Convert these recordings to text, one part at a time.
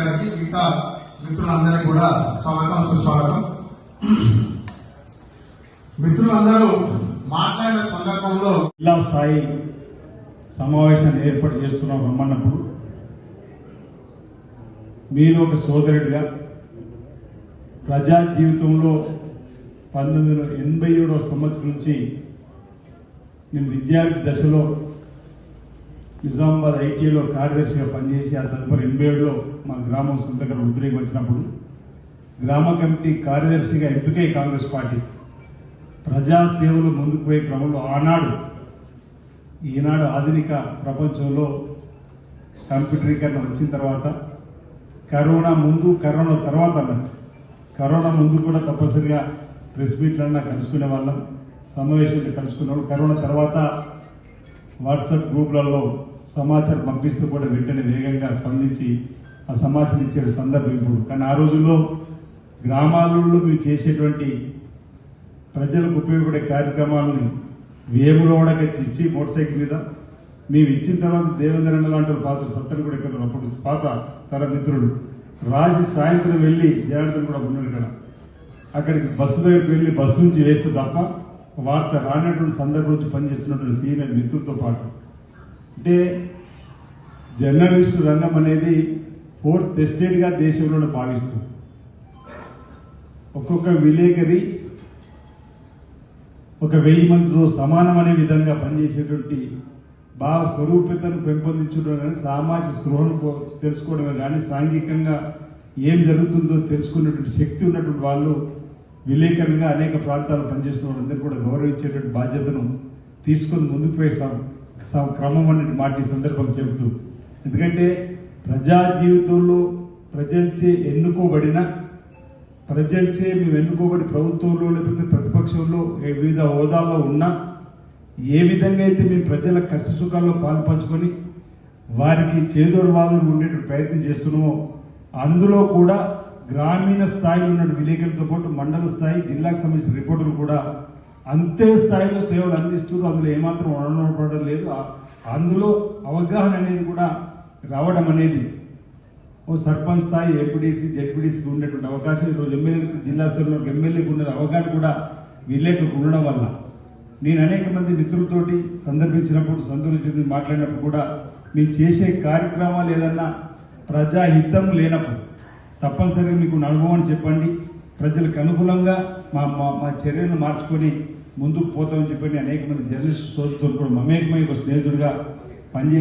గారికి మిగతా మిత్రులందరికీ కూడా స్వాగతం సుస్వాగతం. మిత్రులందరూ మాట్లాడిన సందర్భంలో జిల్లా స్థాయి సమావేశాన్ని ఏర్పాటు చేస్తున్నాం రమ్మన్నప్పుడు. మీరు ఒక సోదరుడిగా ప్రజా జీవితంలో పంతొమ్మిది వందల ఎనభై ఏడవ సంవత్సరం నుంచి నేను విద్యార్థి దశలో నిజామాబాద్ ఐటీలో కార్యదర్శిగా పనిచేసి ఆ తదుపరి ఎనభై ఏడులో మా గ్రామం సొంతగా ఉద్రేకం వచ్చినప్పుడు గ్రామ కమిటీ కార్యదర్శిగా ఎంపికై కాంగ్రెస్ పార్టీ? ప్రజాసేవలు ముందుకు పోయే క్రమంలో ఆనాడు ఈనాడు ఆధునిక ప్రపంచంలో కంప్యూటరీకరణ వచ్చిన తర్వాత కరోనా ముందు కరోనా తర్వాత అన్నట్టు కరోనా ముందు కూడా తప్పనిసరిగా ప్రెస్ మీట్లన్నా కలుసుకునే వాళ్ళం సమావేశాలు కలుసుకునే వాళ్ళం కరోనా తర్వాత వాట్సాప్ గ్రూపులలో సమాచారం పంపిస్తూ కూడా వెంటనే వేగంగా స్పందించి ఆ సమాచారం ఇచ్చే సందర్భం ఇప్పుడు. కానీ ఆ రోజుల్లో గ్రామాలలో మీరు చేసేటువంటి ప్రజలకు ఉపయోగపడే కార్యక్రమాలని వేములోడగా ఇచ్చి మోటార్ సైకిల్ మీద మేము ఇచ్చిన తర్వాత దేవేంద్రన్న లాంటి పాత్ర సత్తని కూడా ఇక్కడ అప్పుడు పాత తన మిత్రుడు రాజు సాయంత్రం వెళ్ళి జనార్దన్ కూడా ఉన్నాడు ఇక్కడ. అక్కడికి బస్సు దగ్గరికి వెళ్ళి బస్సు నుంచి వేస్తే తప్ప వార్త రానటువంటి సందర్భం నుంచి పనిచేస్తున్నటువంటి సీనియర్ మిత్రులతో పాటు అంటే జర్నలిస్టు రంగం అనేది ఫోర్త్ ఎస్టేట్గా దేశంలో భావిస్తుంది ఒక్కొక్క విలేకరి ఒక వెయ్యి మందితో సమానం అనే విధంగా పనిచేసేటువంటి భావ స్వరూపితను పెంపొందించడం కానీ సామాజిక స్పృహను కో- తెలుసుకోవడమే కానీ సాంఘికంగా ఏం జరుగుతుందో తెలుసుకునేటువంటి శక్తి ఉన్నటువంటి వాళ్ళు విలేకరులుగా అనేక ప్రాంతాలు పనిచేస్తున్న వాళ్ళందరూ కూడా గౌరవించేటువంటి బాధ్యతను తీసుకొని ముందుకు పోయే క్రమం అనేది మాట ఈ సందర్భంగా చెబుతూ ఎందుకంటే ప్రజా జీవితంలో ప్రజలచే ఎన్నుకోబడిన ప్రజలచే మేము ఎన్నుకోబడి ప్రభుత్వంలో లేకపోతే ప్రతిపక్షంలో వివిధ హోదాల్లో ఉన్నా ఏ విధంగా అయితే మేము ప్రజల కష్ట సుఖాల్లో పాలు పంచుకొని వారికి చేదోడు వాదులు ఉండేటువంటి ప్రయత్నం చేస్తున్నామో అందులో కూడా గ్రామీణ స్థాయిలో ఉన్న విలేకరులతో పాటు మండల స్థాయి జిల్లాకు సంబంధించిన రిపోర్టులు కూడా అంతే స్థాయిలో సేవలు అందిస్తూ అందులో ఏమాత్రం అనపడడం లేదు. అందులో అవగాహన అనేది కూడా రావడం అనేది ఓ సర్పంచ్ స్థాయి ఎంపీడీసీ జెడ్పీడీసీకి ఉండేటువంటి అవకాశం. ఈరోజు ఎమ్మెల్యేలకు జిల్లా స్థాయిలో ఎమ్మెల్యేకి ఉన్న అవగాహన కూడా విలేకరులకు ఉండడం వల్ల. నేను అనేక మంది మిత్రులతోటి సందర్భించినప్పుడు సంతోషించి మాట్లాడినప్పుడు కూడా మీరు చేసే కార్యక్రమాలు ఏదన్నా ప్రజాహితం లేనప్పుడు తప్పనిసరిగా మీకు నా అనుభవాన్ని చెప్పండి. ప్రజలకు అనుకూలంగా మా మా మా చర్యలను మార్చుకొని ముందుకు పోతామని చెప్పి అనేక మంది జర్నలిస్ట్ సోదరులు కూడా మమేకమై ఒక స్నేహితుడిగా పనిచే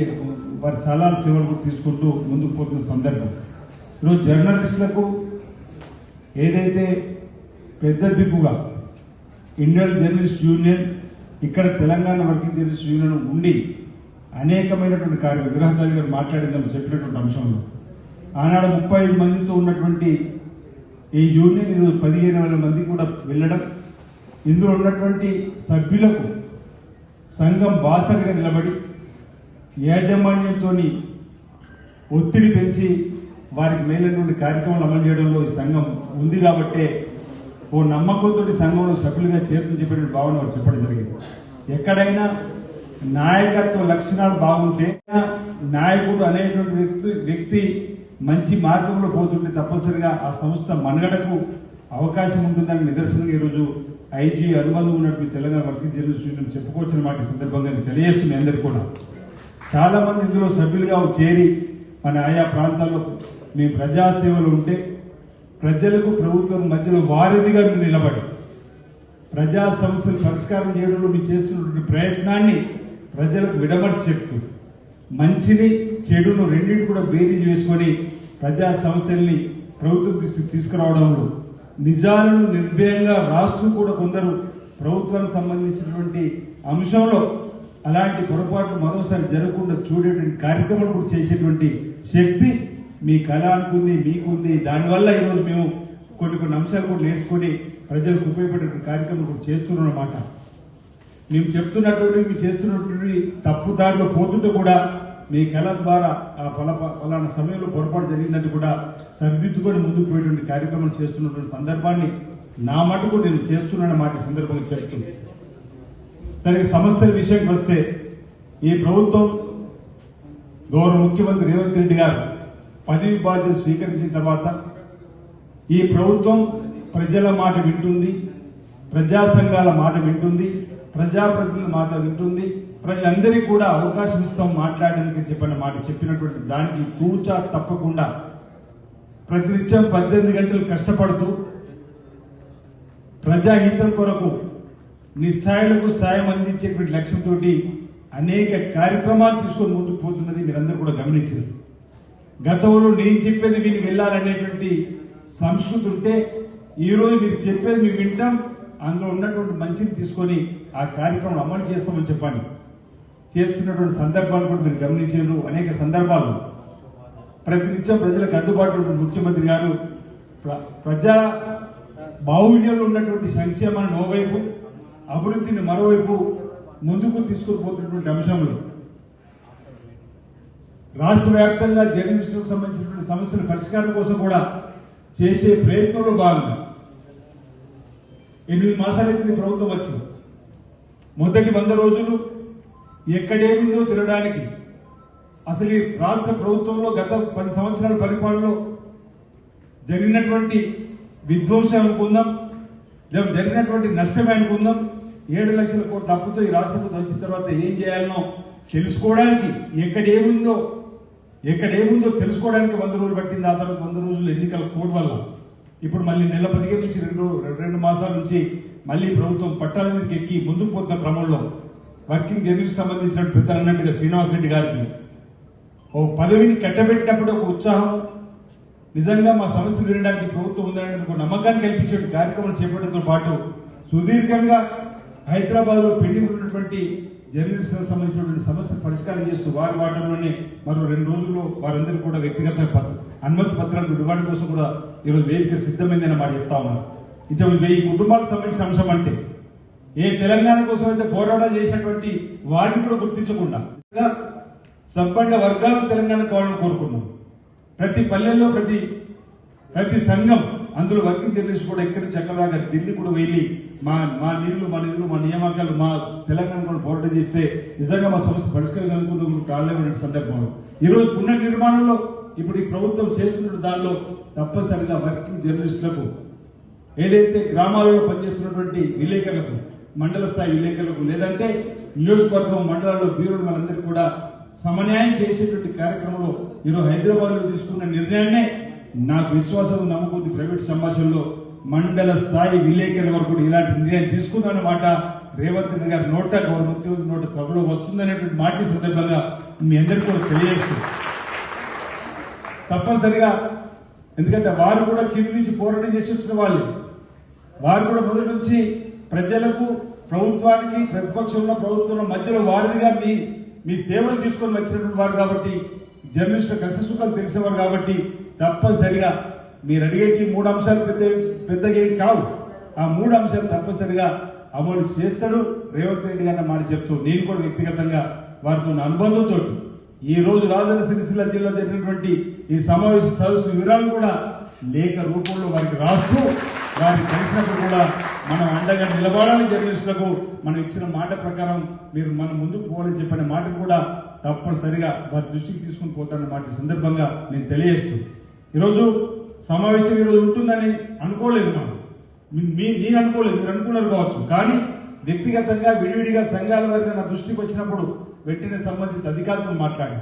వారి సలహాలు సేవలు కూడా తీసుకుంటూ ముందుకు పోతున్న సందర్భం. ఈరోజు జర్నలిస్టులకు ఏదైతే పెద్ద దిక్కుగా ఇండియన్ జర్నలిస్ట్ యూనియన్ ఇక్కడ తెలంగాణ వర్కింగ్ జర్నలిస్ట్ యూనియన్ ఉండి అనేకమైనటువంటి కార్య విగ్రహదారి గారు మాట్లాడిందని చెప్పినటువంటి అంశంలో ఆనాడు ముప్పై ఐదు మందితో ఉన్నటువంటి ఈ యూనియన్ పదిహేను వేల మంది కూడా వెళ్ళడం. ఇందులో ఉన్నటువంటి సభ్యులకు సంఘం బాసగా నిలబడి యాజమాన్యంతో ఒత్తిడి పెంచి వారికి మేలైనటువంటి కార్యక్రమాలు అమలు చేయడంలో ఈ సంఘం ఉంది కాబట్టే ఓ నమ్మకంతో సంఘంలో సభ్యులుగా చేరుతూ చెప్పిన భావన వారు చెప్పడం జరిగింది. ఎక్కడైనా నాయకత్వ లక్షణాలు బాగుంటే నాయకుడు అనేటువంటి వ్యక్తి వ్యక్తి మంచి మార్గంలో పోతుంటే తప్పనిసరిగా ఆ సంస్థ మనుగడకు అవకాశం ఉంటుందని నిదర్శనంగా ఈరోజు ఐజీ అనుబంధం ఉన్నటువంటి తెలంగాణ వర్కింగ్ జర్నలిస్ట్ యూనియన్ చెప్పుకోవచ్చిన మాట సందర్భంగా తెలియజేస్తుంది అందరికీ కూడా. చాలా మంది ఇందులో సభ్యులుగా చేరి మన ఆయా ప్రాంతాల్లో మేము ప్రజాసేవలు ఉంటే ప్రజలకు ప్రభుత్వం మధ్యలో వారధిగా మీరు నిలబడి ప్రజా సమస్యలు పరిష్కారం చేయడంలో మీరు చేస్తున్నటువంటి ప్రయత్నాన్ని ప్రజలకు విడమర్చి చెప్తూ మంచిని చెడును రెండింటి కూడా భేదీ చేసుకొని ప్రజా సమస్యల్ని ప్రభుత్వం దృష్టికి తీసుకురావడంలో నిజాలను నిర్భయంగా రాస్తూ కూడా కొందరు ప్రభుత్వానికి సంబంధించినటువంటి అంశంలో అలాంటి పొరపాట్లు మరోసారి జరగకుండా చూడేటువంటి కార్యక్రమాలు కూడా చేసేటువంటి శక్తి మీ కళానికి ఉంది మీకుంది. దానివల్ల ఈరోజు మేము కొన్ని కొన్ని అంశాలు కూడా నేర్చుకొని ప్రజలకు ఉపయోగపడే కార్యక్రమం కూడా చేస్తున్నాం అన్నమాట మేము చెప్తున్నటువంటి మేము చేస్తున్నటువంటి తప్పు దారిలో పోతుంటే కూడా మీ కళ ద్వారా ఆ పల పలానా సమయంలో పొరపాటు జరిగిందంటే కూడా సరిదిద్దుకొని ముందుకు పోయేటువంటి కార్యక్రమాలు చేస్తున్నటువంటి సందర్భాన్ని నా మటుకు నేను చేస్తున్నాను మాట సందర్భంగా చెప్తుంది సరే సమస్యల విషయంకి వస్తే ఈ ప్రభుత్వం గౌరవ ముఖ్యమంత్రి రేవంత్ రెడ్డి గారు పదవి బాధ్యత స్వీకరించిన తర్వాత ఈ ప్రభుత్వం ప్రజల మాట వింటుంది ప్రజా సంఘాల మాట వింటుంది ప్రజాప్రతినిధుల మాట వింటుంది ప్రజలందరికీ కూడా అవకాశం ఇస్తాం మాట్లాడడానికి చెప్పిన మాట చెప్పినటువంటి దానికి తూచా తప్పకుండా ప్రతినిత్యం పద్దెనిమిది గంటలు కష్టపడుతూ ప్రజాహితం కొరకు నిస్సాయులకు సాయం అందించేటువంటి లక్ష్యంతో అనేక కార్యక్రమాలు తీసుకొని ముందుకు పోతున్నది మీరందరూ కూడా గమనించారు. గతంలో నేను చెప్పేది విని వెళ్ళాలనేటువంటి సంస్కృతి ఉంటే ఈరోజు మీరు చెప్పేది మేము వింటాం అందులో ఉన్నటువంటి మంచిని తీసుకొని ఆ కార్యక్రమం అమలు చేస్తామని చెప్పండి చేస్తున్నటువంటి సందర్భాలు కూడా మీరు గమనించారు. అనేక సందర్భాలు. ప్రతినిత్యం ప్రజలకు అందుబాటులో ముఖ్యమంత్రి గారు ప్ర- ప్రజా బాహుళ్యంలో ఉన్నటువంటి సంక్షేమాన్ని ఓవైపు అభివృద్ధిని మరోవైపు ముందుకు తీసుకుపోతున్నటువంటి అంశంలో రాష్ట్ర వ్యాప్తంగా జర్నలిస్టులకు సంబంధించినటువంటి సమస్యల పరిష్కారం కోసం కూడా చేసే ప్రయత్నంలో భాగంగా ఎనిమిది మాసాలైంది ప్రభుత్వం వచ్చింది. మొదటి వంద రోజులు ఎక్కడేమిందో తినడానికి. అసలు ఈ రాష్ట్ర ప్రభుత్వంలో గత పది సంవత్సరాల పరిపాలనలో జరిగినటువంటి విధ్వంసం అనుకుందాం జ- జరిగినటువంటి నష్టమే అనుకుందాం ఏడు లక్షల కోట్ల అప్పుతో ఈ రాష్ట్ర ప్రభుత్వం వచ్చిన తర్వాత ఏం చేయాలనో తెలుసుకోవడానికి ఎక్కడ ఏముందో ఎక్కడ ఏముందో తెలుసుకోవడానికి వంద రోజులు పట్టింది. ఆ తర్వాత వంద రోజులు ఎన్నికల కోడ్ వల్ల. ఇప్పుడు మళ్ళీ నెల పదిహేను నుంచి రెండు రెండు మాసాల నుంచి మళ్ళీ ప్రభుత్వం పట్టాల మీదకి ఎక్కి ముందుకు పోతున్న క్రమంలో వర్కింగ్ జర్నలిస్ట్ సంబంధించిన పెద్దలు అన్నట్టుగా శ్రీనివాస్ రెడ్డి గారికి. ఓ పదవిని కట్టబెట్టినప్పుడు ఒక ఉత్సాహం. నిజంగా మా సమస్యలు వినడానికి ప్రభుత్వం ఉందనే ఒక నమ్మకాన్ని కల్పించే కార్యక్రమం చేపట్టడంతో పాటు సుదీర్ఘంగా హైదరాబాద్లో పెండింగ్ ఉన్నటువంటి జర్నలిస్టులకు సంబంధించినటువంటి సమస్యలు పరిష్కారం చేస్తూ వారి వాటంలోనే మరో రెండు రోజుల్లో వారందరూ కూడా వ్యక్తిగత అనుమతి పత్రాలు విడుదల కోసం కూడా ఈరోజు వేదిక సిద్ధమైందని మాట చెప్తా ఉన్నారు. ఇంకా వెయ్యి కుటుంబాలకు సంబంధించిన అంశం అంటే ఏ తెలంగాణ కోసం అయితే పోరాటం చేసినటువంటి వారిని కూడా గుర్తించకుండా సంపన్న వర్గాలు తెలంగాణ కావాలని కోరుకున్నాం. ప్రతి పల్లెల్లో ప్రతి ప్రతి సంఘం అందులో వర్కింగ్ జర్నలిస్ట్ కూడా ఎక్కడి నుంచి ఎక్కడ దాకా ఢిల్లీ కూడా వెళ్ళి మా మా నీళ్ళు మా నిధులు మా నియామకాలు మా తెలంగాణ కూడా పోరాటం చేస్తే నిజంగా మా సమస్య పరిష్కరించాలనుకున్న కాలేమైన సందర్భంలో ఈ రోజు పునర్నిర్మాణంలో ఇప్పుడు ఈ ప్రభుత్వం చేస్తున్న దానిలో తప్పనిసరిగా వర్కింగ్ జర్నలిస్టులకు ఏదైతే గ్రామాలలో పనిచేస్తున్నటువంటి విలేకరులకు మండల స్థాయి విలేకరులకు లేదంటే నియోజకవర్గం మండలాల్లో బ్యూరోలు మనందరికీ కూడా సమన్యాయం చేసేటువంటి కార్యక్రమంలో ఈరోజు హైదరాబాద్లో తీసుకున్న నిర్ణయాన్నే నాకు విశ్వాసం నమ్ముకుంది ప్రైవేట్ సంభాషణలో మండల స్థాయి విలేకరుల వరకు కూడా ఇలాంటి నిర్ణయం తీసుకుందన్నమాట రేవంత్ రెడ్డి గారి నోట గౌరవ ముఖ్యమంత్రి నోట త్వరలో వస్తుందనేటువంటి మాట సందర్భంగా మీ అందరికీ కూడా తెలియజేస్తుంది తప్పనిసరిగా ఎందుకంటే వారు కూడా కింది నుంచి పోరాటం చేసి వచ్చిన వాళ్ళు. వారు కూడా మొదటి నుంచి ప్రజలకు ప్రభుత్వానికి ప్రతిపక్షంలో ప్రభుత్వంలో మధ్యలో వారిదిగా మీ మీ సేవలు తీసుకొని వచ్చినటువంటి వారు కాబట్టి జర్నలిస్టుల కష్ట సుఖాలు తెలిసేవారు కాబట్టి తప్పనిసరిగా మీరు అడిగేటి మూడు అంశాలు పెద్ద పెద్దగా ఏం కావు. ఆ మూడు అంశాలు తప్పనిసరిగా అమలు చేస్తాడు రేవంత్ రెడ్డి గారిని మాట చెప్తూ నేను కూడా వ్యక్తిగతంగా వారితో ఉన్న అనుబంధంతో ఈ రోజు రాజన్న సిరిసిల్ల జిల్లా జరిగినటువంటి ఈ సమావేశ సదస్సు వివరాలు కూడా లేఖ రూపంలో వారికి రాస్తూ వారికి కలిసినప్పుడు కూడా మనం అండగా నిలబడాలని జర్నలిస్టులకు మనం ఇచ్చిన మాట ప్రకారం మీరు మనం ముందుకు పోవాలని చెప్పిన మాట కూడా తప్పనిసరిగా వారి దృష్టికి తీసుకుని పోతారన్న మాట సందర్భంగా నేను తెలియజేస్తూ. ఈరోజు సమావేశం ఈరోజు ఉంటుందని అనుకోలేదు మనం. మీ- నేను అనుకోలేదు మీరు అనుకున్నారు కావచ్చు. కానీ వ్యక్తిగతంగా విడివిడిగా సంఘాల వారిగా నా దృష్టికి వచ్చినప్పుడు వెంటనే సంబంధిత అధికారులతో మాట్లాడి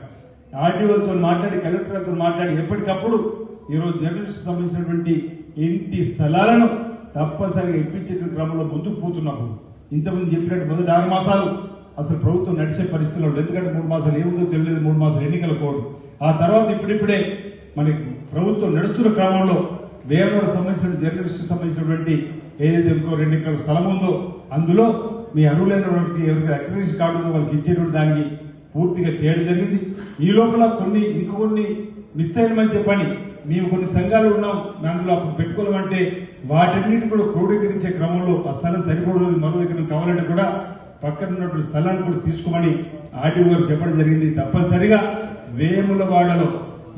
ఆర్డీఓలతో మాట్లాడి కలెక్టర్లతో మాట్లాడి ఎప్పటికప్పుడు ఈరోజు జర్నలిస్ట్ సంబంధించినటువంటి ఇంటి స్థలాలను తప్పనిసరిగా ఇప్పించే క్రమంలో ముందుకు పోతున్నప్పుడు ఇంతకుముందు చెప్పినట్టు మొదటి ఆరు మాసాలు అసలు ప్రభుత్వం నడిచే పరిస్థితుల్లో ఎందుకంటే మూడు మాసాలు ఏముందో తెలియలేదు. మూడు మాసాలు ఎన్నికల కోడు ఆ తర్వాత ఇప్పుడిప్పుడే మనకి ప్రభుత్వం నడుస్తున్న క్రమంలో వేమూరు సంబంధించిన జర్నలిస్టు సంబంధించినటువంటి ఏదైతే ఇంకో రెండు ఎకరాల స్థలం ఉందో అందులో మీ అర్హులైనటువంటి ఎవరికి అక్రిడేషన్ కార్డు ఉందో వాళ్ళకి ఇచ్చేటువంటి దానికి పూర్తిగా చేయడం జరిగింది. ఈ లోపల కొన్ని ఇంకొన్ని మిస్ అయినమని చెప్పని మేము కొన్ని సంఘాలు ఉన్నాం దాంట్లో అప్పుడు పెట్టుకోవాలంటే వాటన్నిటి కూడా క్రోడీకరించే క్రమంలో ఆ స్థలం సరిపోవడం మరో దగ్గర కావాలంటే కూడా పక్కన ఉన్నటువంటి స్థలాన్ని కూడా తీసుకోమని ఆర్డీఓ గారు చెప్పడం జరిగింది. తప్పనిసరిగా వేములవాడలో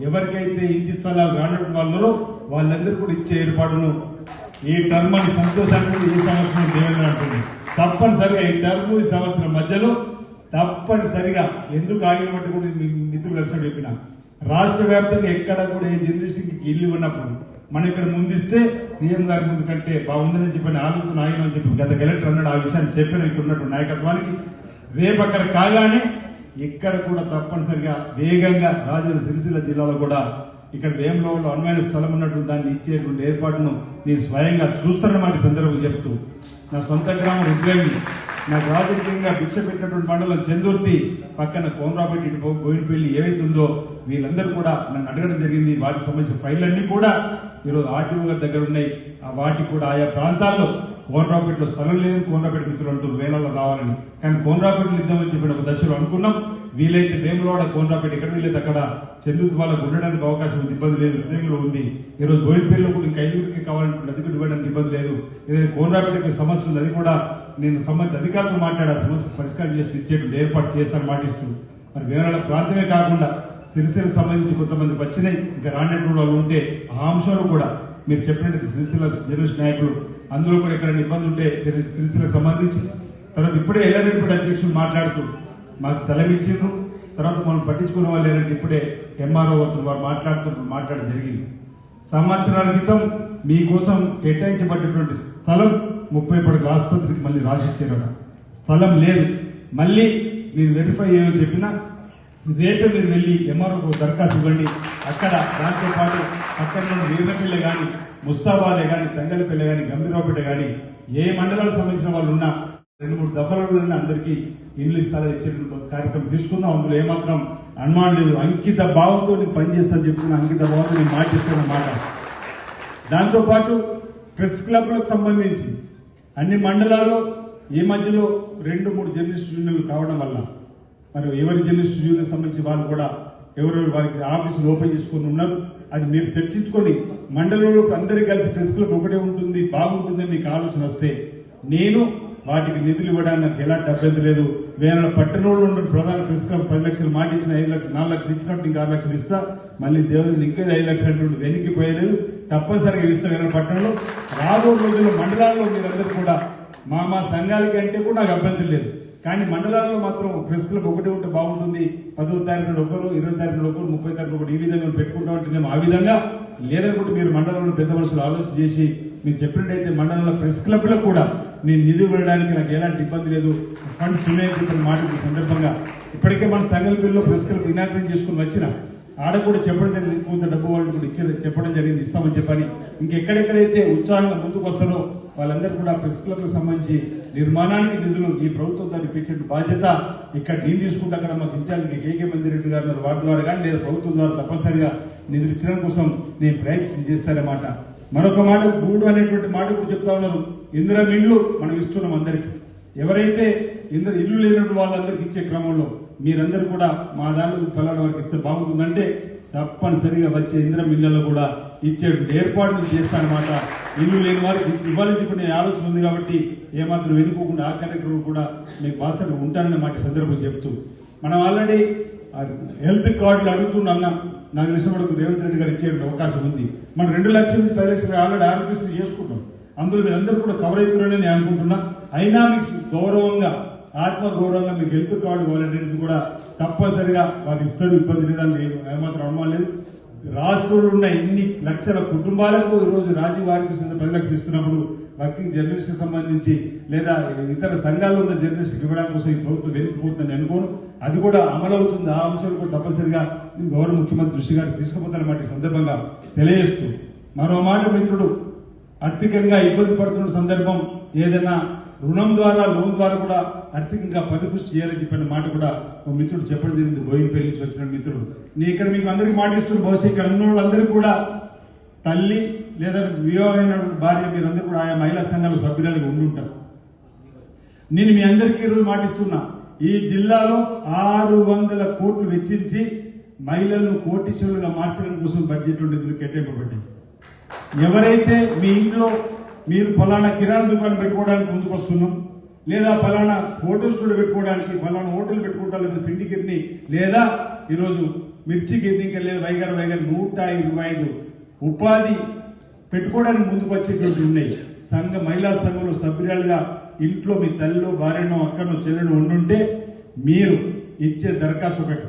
ఎవరికైతే ఇంటి స్థలాలు రానట్టు వాళ్ళలో వాళ్ళందరూ కూడా ఇచ్చే ఏర్పాటును ఈ టర్మ్ అని సంతోషాన్ని ఈ సంవత్సరం దేవేంద్ర అంటుంది. తప్పనిసరిగా ఈ టర్మ్ ఈ సంవత్సరం మధ్యలో తప్పనిసరిగా ఎందుకు ఆగినట్టు కూడా మీ మిత్రులు లక్ష్యం చెప్పిన. రాష్ట్ర వ్యాప్తంగా ఎక్కడ కూడా ఏ జర్నలిస్ట్కి ఇల్లు ఉన్నప్పుడు మనం ఇక్కడ ముందిస్తే సీఎం గారి ముందు కంటే బాగుందని చెప్పని ఆలోచన ఆయన అని చెప్పి గత కలెక్టర్ అన్నాడు. ఆ విషయాన్ని చెప్పిన ఇక్కడ ఉన్నటువంటి నాయకత్వానికి రేపు అక్కడ కాగానే ఇక్కడ కూడా తప్పనిసరిగా వేగంగా రాజన్న సిరిసిల్ల జిల్లాలో కూడా ఇక్కడ వేములవాడలో అనువైన స్థలం ఉన్నట్టు దాన్ని ఇచ్చేటువంటి ఏర్పాటును నేను స్వయంగా చూస్తున్నమాట ఈ సందర్భంగా చెప్తూ నా సొంత గ్రామం రుద్రేమి నాకు రాజకీయంగా భిక్ష పెట్టినటువంటి మండలం చందుర్తి. పక్కన కోమరాపేట ఇటు పో- బోయినపల్లి ఏవైతే ఉందో వీళ్ళందరూ కూడా నన్ను అడగడం జరిగింది. వాటికి సంబంధించిన ఫైళ్ళన్నీ కూడా ఈరోజు ఆర్టీఓ గారి దగ్గర ఉన్నాయి. ఆ వాటికి కూడా ఆయా ప్రాంతాల్లో కోనరాపేటలో స్థలం లేదు. కోనరాపేట మిత్రులు అంటూ వేలలో రావాలని. కానీ కోనరాపేటలో ఇద్దామని చెప్పిన ఒక దశలో అనుకున్నాం. వీలైతే వేములవాడ కోనరాపేట ఎక్కడ వీలైతే అక్కడ చెల్లుతు వాళ్ళకు ఉండడానికి అవకాశం ఉంది. ఇబ్బంది లేదు. హృదయంలో ఉంది. ఈరోజు బోయిపేరులో కూడా ఇంకా ఐదుగురికి కావాలంటే అది కూడా ఇవ్వడానికి ఇబ్బంది లేదు. ఏదైతే కోనరాపేటకి సమస్య ఉంది అది కూడా నేను సంబంధిత అధికారులతో మాట్లాడే సమస్య పరిష్కారం చేస్తూ ఇచ్చేటువంటి ఏర్పాటు చేస్తాను మాటిస్తూ. మరి వేరే ప్రాంతమే కాకుండా సిరిసిలకు సంబంధించి కొంతమంది వచ్చినాయి. ఇంకా రానటువంటి వాళ్ళు ఉంటే ఆ అంశాలు కూడా మీరు చెప్పినట్టు సిరిసిల్ల జర్నలిస్ట్ నాయకులు అందులో కూడా ఎక్కడైనా ఇబ్బంది ఉంటే సిరి- సంబంధించి. తర్వాత ఇప్పుడే ఎల్లారెడ్డిపేట అధ్యక్షుడు మాట్లాడుతూ మాకు స్థలం ఇచ్చిండ్రు. తర్వాత మనం పట్టించుకున్న వాళ్ళు ఏంటంటే ఇప్పుడే ఎంఆర్ఓ వారు మాట్లాడుతున్నప్పుడు మాట్లాడడం జరిగింది. సంవత్సరాల క్రితం మీకోసం కేటాయించబడినటువంటి స్థలం ముప్పై పడక ఆసుపత్రికి మళ్ళీ రాసిచ్చారట. స్థలం లేదు. మళ్ళీ నేను వెరిఫై చేయమని చెప్పినా రేపే మీరు వెళ్ళి ఎంఆర్ఓ దరఖాస్తు ఇవ్వండి. అక్కడ దాంతో పాటు పక్కన వీరపల్లె కానీ ముస్తాబాదే కానీ తంగలపల్లె కానీ గంభీరావుపేట కానీ ఏ మండలాలకు సంబంధించిన వాళ్ళు ఉన్నా రెండు మూడు దఫలలో అందరికీ ఇల్లు ఇస్తారని ఇచ్చే కార్యక్రమం తీసుకుందాం. అందులో ఏమాత్రం అనుమానం లేదు. అంకిత భావంతో నేను పనిచేస్తాను చెప్తున్నా అంకిత భావంతో నేను మాట. చెప్తున్న మాట దాంతోపాటు ప్రెస్ క్లబ్లకు సంబంధించి అన్ని మండలాల్లో ఈ మధ్యలో రెండు మూడు జర్నలిస్ట్ యూనియన్లు కావడం వల్ల మరి ఎవరి జర్నలిస్ట్ యూనియన్ సంబంధించి వాళ్ళు కూడా ఎవరెవరు వారికి ఆఫీసులు ఓపెన్ చేసుకొని ఉన్నారు అది మీరు చర్చించుకొని మండలంలో అందరూ కలిసి ప్రెస్ క్లబ్ ఒకటే ఉంటుంది బాగుంటుందని మీకు ఆలోచన వస్తే నేను వాటికి నిధులు ఇవ్వడానికి నాకు ఎలాంటి అభ్యంతరం లేదు. వేరే పట్టణంలో ఉన్న ప్రధాన ప్రెస్ క్లబ్ పది లక్షలు మాట ఇచ్చిన ఐదు లక్షలు నాలుగు లక్షలు ఇచ్చినట్టు ఇంకా ఆరు లక్షలు ఇస్తా మళ్ళీ దేవతలు ఇంకా ఐదు లక్షలు అంటే వెనక్కి పోయలేదు తప్పనిసరిగా ఇస్తా వేరే పట్టణంలో. రాబో రోజుల్లో మండలాల్లో మీరందరూ కూడా మా మా సంఘాలకి అంటే కూడా నాకు అభ్యంతరం లేదు. కానీ మండలాల్లో మాత్రం ప్రెస్ క్లబ్ ఒకటి ఉంటే బాగుంటుంది. పదో తారీఖు ఒకరు ఇరవై తారీఖు ఒకరు ముప్పై తారీఖు ఒకటి ఈ విధంగా పెట్టుకుంటామంటే ఆ విధంగా లేదనుకుంటే మీరు మండలంలో పెద్ద మనుషులు ఆలోచన చేసి మీరు చెప్పినట్టయితే మండలంలో ప్రెస్ క్లబ్లో కూడా నేను నిధి వెళ్ళడానికి నాకు ఎలాంటి ఇబ్బంది లేదు. ఫండ్స్ ఉన్నాయని చెప్పిన మాట సందర్భంగా ఇప్పటికే మన తంగలపల్లిలో ప్రెస్ క్లబ్ ఇనాగ్రేట్ చేసుకుని వచ్చిన ఆడ కూడా చెప్పడం జరిగింది. కొంత డబ్బు వాళ్ళు కూడా ఇచ్చి చెప్పడం జరిగింది. ఇస్తామని చెప్పని ఇంకెక్కడెక్కడైతే ఉత్సాహంగా ముందుకు వస్తారో వాళ్ళందరూ కూడా ప్రెస్ క్లబ్ సంబంధించి నిర్మాణానికి నిధులు ఈ ప్రభుత్వం దాన్ని ఇప్పించే బాధ్యత ఇక్కడ నేను తీసుకుంటే అక్కడ మాకు ఇన్ఛార్జ్ కేకే మందిరెడ్డి గారు వారి ద్వారా కానీ లేదా ప్రభుత్వం ద్వారా తప్పనిసరిగా నిధులు ఇచ్చడం కోసం నేను ప్రయత్నం చేస్తానన్నమాట మరొక మాట గూడు అనేటువంటి మాట ఇప్పుడు చెప్తా ఉన్నారు. ఇందిరా ఇళ్ళు మనం ఇస్తున్నాం అందరికి. ఎవరైతే ఇందరు ఇల్లు లేనటువంటి వాళ్ళందరికీ ఇచ్చే క్రమంలో మీరందరూ కూడా మా దాంట్లో ఫలానా వారికి ఇస్తే బాగుంటుందంటే తప్పనిసరిగా వచ్చే ఇంద్రం ఇళ్ళలో కూడా ఇచ్చే ఏర్పాటు చేస్తానమాట ఇల్లు లేని వారికి ఇవ్వాలని చెప్పి నేను ఆలోచన ఉంది కాబట్టి ఏమాత్రం వెనుకోకుండా ఆ కార్యక్రమం కూడా మీకు భాషగా ఉంటానని మాట సందర్భం చెప్తూ మనం ఆల్రెడీ హెల్త్ కార్డులు అడుగుతున్నా నాకు తెలిసిన వరకు రేవంత్ రెడ్డి గారు ఇచ్చే అవకాశం ఉంది. మనం రెండు లక్షల నుంచి పది లక్షలు ఆల్రెడీ ఆరోగ్యశ్రీ చేసుకుంటాం అందులో మీరందరూ కూడా కవర్ అవుతున్నారని నేను అనుకుంటున్నా. అయినా మీకు గౌరవంగా ఆత్మ గౌరవంగా మీకు హెల్త్ కార్డు కావాలనేది కూడా తప్పనిసరిగా వారు ఇస్తారు. ఇబ్బంది లేదని ఏమాత్రం అనుమానం లేదు. రాష్ట్రంలో ఉన్న ఇన్ని లక్షల కుటుంబాలకు ఈరోజు రాజీవ్ ఆరోగ్య పది లక్షలు ఇస్తున్నప్పుడు వర్కింగ్ జర్నలిస్ట్ సంబంధించి లేదా ఇతర సంఘాల్లో ఉన్న జర్నలిస్ట్ ఇవ్వడం కోసం ఈ ప్రభుత్వం వెనుకపోతుందని అనుకోను. అది కూడా అమలవుతుంది ఆ అంశాలు కూడా తప్పనిసరిగా గౌరవ ముఖ్యమంత్రి దృష్టి గారికి తీసుకుపోతారన్నమాట ఈ సందర్భంగా తెలియజేస్తూ మరో మాట మిత్రుడు ఆర్థికంగా ఇబ్బంది పడుతున్న సందర్భం ఏదైనా రుణం ద్వారా లోన్ ద్వారా కూడా ఆర్థికంగా పరిపుష్టి చేయాలని చెప్పిన మాట కూడా ఒక మిత్రుడు చెప్పడం జరిగింది. బోయినపల్లి నుంచి వచ్చిన మిత్రుడు. నేను ఇక్కడ మీకు అందరికీ మాట ఇస్తున్న బహుశా ఇక్కడ ఉన్న వాళ్ళందరికీ కూడా తల్లి లేదా వివాహమైన భార్య మీరందరూ కూడా ఆయా మహిళా సంఘాల సభ్యురాలుగా ఉండుంటారు. నేను మీ అందరికీ ఈరోజు మాటిస్తున్నా ఈ జిల్లాలో ఆరు వందల కోట్లు వెచ్చించి మహిళలను కోటీశ్వరులుగా మార్చడం కోసం బడ్జెట్ నిధులు కేటాయింపబడ్డాయి ఎవరైతే మీ ఇంట్లో మీరు ఫలానా కిరాణా దుకాణం పెట్టుకోవడానికి ముందుకు వస్తున్నాం లేదా ఫలానా ఫోటో స్టూడియో పెట్టుకోవడానికి ఫలానా హోటల్ పెట్టుకుంటాం లేదా పిండి గిర్ని లేదా ఈరోజు మిర్చి గిర్నీకి లేదా. వైగర వైగర్ నూట ఇరవై ఐదు ఉపాధి పెట్టుకోవడానికి ముందుకు వచ్చేటువంటి ఉన్నాయి. సంఘ మహిళా సంఘంలో సభ్యురాలుగా ఇంట్లో మీ తల్లిలో భార్యనో అక్కనో చెల్లెనో ఉండుంటే మీరు ఇచ్చే దరఖాస్తు ఒకటి.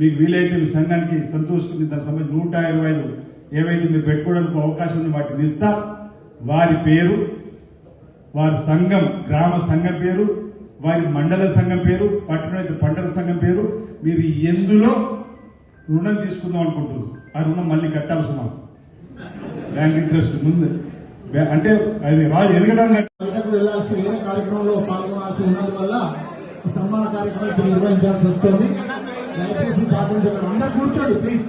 మీకు వీలైతే మీ సంఘానికి సంతోషం దాని సంబంధించి నూట ఇరవై ఐదు ఏవైతే మీరు పెట్టుకోవడానికి అవకాశం ఉంది వాటిని ఇస్తా. వారి పేరు వారి సంఘం గ్రామ సంఘం పేరు వారి మండల సంఘం పేరు పట్టణ పంటల సంఘం పేరు మీరు ఎందులో రుణం తీసుకుందాం అనుకుంటున్నారు? ఆ రుణం మళ్ళీ కట్టాల్సి ఉన్నాం బ్యాంక్ ఇంట్రెస్ట్ ముందు అంటే అది రాజు ఎదగడానికి వెళ్ళాల్సి వేరే కార్యక్రమంలో పాల్గొనాల్సి ఉన్నందువల్ల సమ్మాన కార్యక్రమం ఇప్పుడు నిర్వహించాల్సి వస్తుంది. దయచేసి సహకరించగలరు. అందరు కూర్చోండి ప్లీజ్